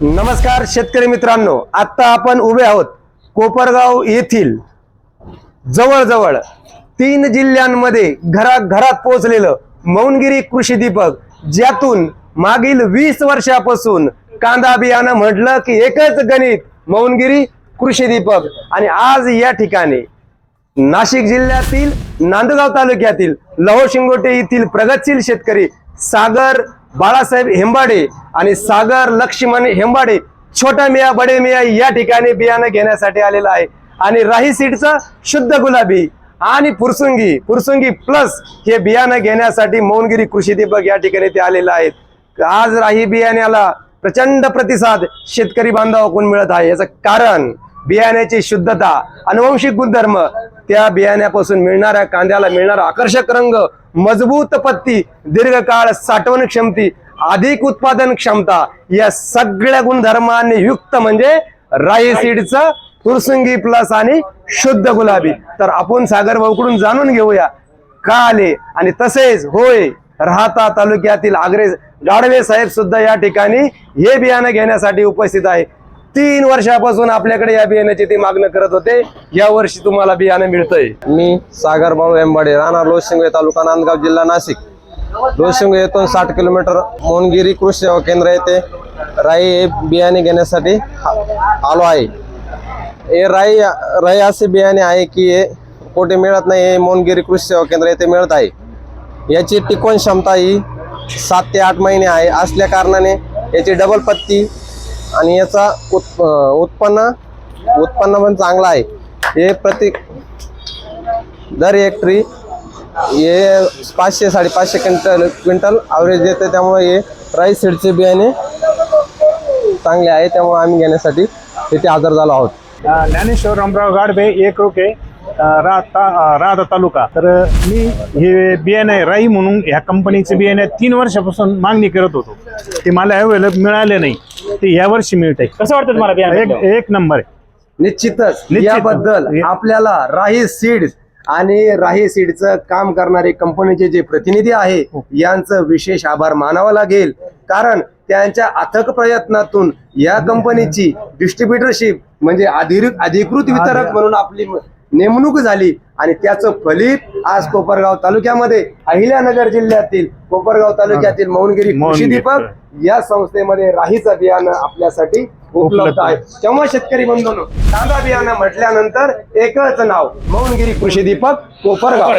नमस्कार शेतकरी मित्रांनो आता आपण उभे आहोत कोपरगाव येथील जवळजवळ तीन जिल्ह्यांमध्ये घरात घरात पोहोचलेलं मौनगिरी कृषी दीपक ज्यातून मागील वीस वर्षापासून कांदा बियाणं म्हटलं की एकच गणित मौनगिरी कृषी दीपक. आणि आज या ठिकाणी नाशिक जिल्ह्यातील नांदगाव तालुक्यातील लहो शिंगोटे येथील प्रगतशील शेतकरी सागर बाळासाहेब हेंबाडे आणि सागर लक्ष्मण हेंबाडे छोटा मिया बडे मिया या ठिकाणी बियाणं घेण्यासाठी आलेला आहे. आणि राही सीडचं शुद्ध गुलाबी आणि पुरसुंगी पुरसुंगी प्लस हे बियाणं घेण्यासाठी मौनगिरी कृषी दीपक या ठिकाणी ते आलेलं आहेत. आज राही बियाण्याला प्रचंड प्रतिसाद शेतकरी बांधवाकडून मिळत आहे. याचं कारण बियाण्याची शुद्धता अनुवंशिक गुणधर्म त्या बियाण्यापासून मिळणाऱ्या कांद्याला मिळणारा आकर्षक रंग मजबूत पत्ती दीर्घकाळ साठवण क्षमती अधिक उत्पादन क्षमता या सगळ्या गुणधर्मांनी युक्त म्हणजे राई सीडचं फुरसुंगी प्लस आणि शुद्ध गुलाबी. तर आपण सागर भाऊकडून जाणून घेऊया का आले आणि तसेच होय राहता तालुक्यातील आग्रे गाडवे साहेब सुद्धा या ठिकाणी हे बियाणं घेण्यासाठी उपस्थित आहे. तीन वर्षापासून आपल्याकडे या बियाण्याची ते मागणं करत होते. या वर्षी तुम्हाला बियाणं मिळतंय. मी सागर भाऊ एंबाडे राहणार लोशिंगे तालुका नांदगाव जिल्हा नाशिक. लोशिंगे येथून साठ किलोमीटर मोहनगिरी कृषी सेवा केंद्र येथे राई हे बियाणे घेण्यासाठी आलो आहे. हे राई राई असे बियाणे आहे की हे कुठे मिळत नाही हे मोहनगिरी कृषी सेवा केंद्र येथे मिळत आहे. याची टिकवण क्षमता ही सात ते आठ महिने आहे. असल्या कारणाने याची डबल पत्ती आणि याचा उत् उत्पन्न उत्पन्न पण चांगलं आहे. हे प्रति दर हेक्टरी हे पाचशे साडेपाचशे क्विंटल क्विंटल ॲव्हरेज देते. त्यामुळे हे राईस सीडचे बियाणे चांगले आहे. त्यामुळे आम्ही घेण्यासाठी इथे हजर झालो आहोत. ज्ञानेश्वर रामराव गाडबे एक रुपये. राहता तालुका. तर मी हे बियाणे राई म्हणून ह्या कंपनीचे बियाणे तीन वर्षापासून मागणी करत होतो. ते मला अवेलेबल मिळाले नाही. ते या वर्षी मिळत कसं वाटतं तुम्हाला बियाणं एक घेतल्यावर? एक नंबर आहे. निश्चितच. निश्चित. याबद्दल हे- आपल्याला राही सीड्स आणि राही सीडचं काम करणारे कंपनीचे जे प्रतिनिधी आहे यांचं विशेष आभार मानावा लागेल. कारण त्यांच्या अथक प्रयत्नातून या कंपनीची डिस्ट्रीब्युटरशिप म्हणजे अधिकृत अधिकृत वितरक म्हणून आपली नेमणूक झाली आणि त्याचं फलित आज कोपरगाव तालुक्यामध्ये अहिल्यानगर जिल्ह्यातील कोपरगाव तालुक्यातील मौनगिरी कृषी. दीपक या संस्थेमध्ये राहीचं बियाणं आपल्यासाठी उपलब्ध उपलब्ध. आहे तेव्हा शेतकरी बंधूंनो कांदा बियाणं म्हटल्यानंतर एकच नाव मौनगिरी कृषी दीपक कोपरगाव